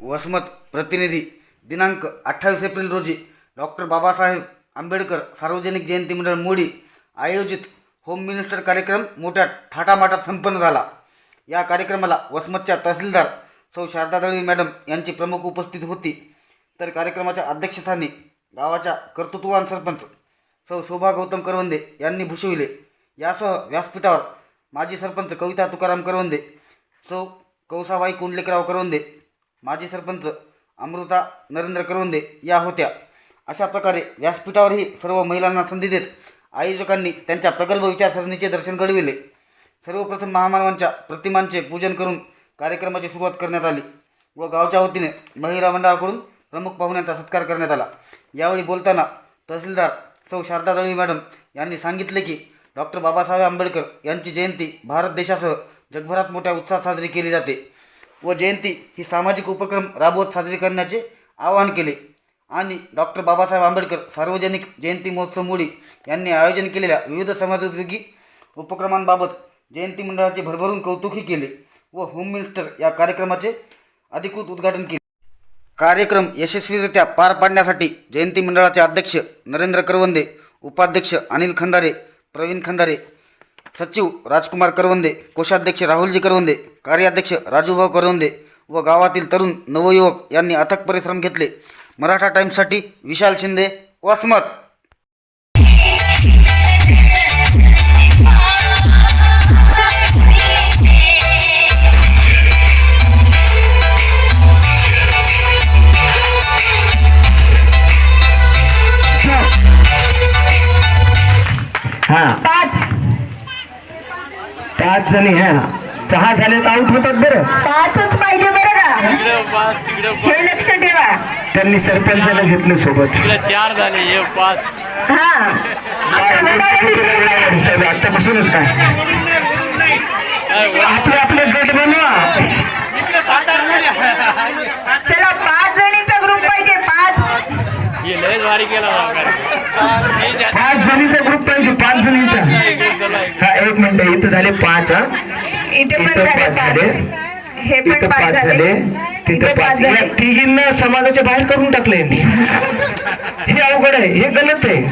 वसमत प्रतिनिधी दिनांक अठ्ठावीस एप्रिल रोजी डॉक्टर बाबासाहेब आंबेडकर सार्वजनिक जयंती मंडळ मोडी आयोजित होम मिनिस्टर कार्यक्रम मोठ्या थाटामाटात संपन्न झाला. या कार्यक्रमाला वसमतच्या तहसीलदार सौ शारदा दळवी मॅडम यांची प्रमुख उपस्थित होती. तर कार्यक्रमाच्या अध्यक्षस्थानी गावाच्या कर्तृत्ववान सरपंच सौ शोभा गौतम करवंदे यांनी भूषविले. यासह व्यासपीठावर माजी सरपंच कविता तुकाराम करवंदे सौ कौसाबाई कुंडलेकराव करवंदे माजी सरपंच अमृता नरेंद्र करवंदे या होत्या. अशा प्रकारे व्यासपीठावरही सर्व महिलांना संधी देत आयोजकांनी त्यांच्या प्रगल्भ विचारसरणीचे दर्शन घडविले. सर्वप्रथम महामानवांच्या प्रतिमांचे पूजन करून कार्यक्रमाची सुरुवात करण्यात आली व गावच्या वतीने महिला मंडळाकडून प्रमुख पाहुण्यांचा सत्कार करण्यात आला. यावेळी बोलताना तहसीलदार सौ शारदा दळवी मॅडम यांनी सांगितले की डॉक्टर बाबासाहेब आंबेडकर यांची जयंती भारत देशासह जगभरात मोठ्या उत्साहात साजरी केली जाते. व जयंती ही सामाजिक उपक्रम राबवत साजरी करण्याचे आवाहन केले. आणि डॉक्टर बाबासाहेब आंबेडकर सार्वजनिक जयंती महोत्सव मोडी यांनी आयोजन केलेल्या विविध समाजोपयोगी उपक्रमांबाबत जयंती मंडळाचे भरभरून कौतुकही केले व होम मिनिस्टर या कार्यक्रमाचे अधिकृत उद्घाटन केले. कार्यक्रम यशस्वीरित्या पार पाडण्यासाठी जयंती मंडळाचे अध्यक्ष नरेंद्र करवंदे उपाध्यक्ष अनिल खंदारे प्रवीण खंदारे सचिव राजकुमार करवंदे कोषाध्यक्ष राहुलजी करवंदे कार्याध्यक्ष राजूभाऊ करवंदे व गावातील तरुण नवयुवक यांनी अथक परिश्रम घेतले. मराठा टाइम्ससाठी विशाल शिंदे वसमत. हा. पाच जणी हा. सहा झाले तर आउट होतात बरं. पाचच पाहिजे बरं का? हे लक्ष ठेवा. त्यांनी सरपंचाला घेतलं सोबत. चार झाले हे पाच. हा. आतापासूनच काय? आपले आपले गट बनवा. चला पाच जणीचा ग्रुप पाहिजे पाच. पाच जणीचा ग्रुप पाहिजे पाच जणीचा इकडे चला इकडे. हा एक मिनिट इथं झाले पाच हा? इथे पण इथं झाले पाच झाले. हे इथं पण पाच झाले. तिथं पाच या झाले. तिघींना समाजाच्या बाहेर करून टाकलं यांनी हे अवघड आहे. हे गलत आहे.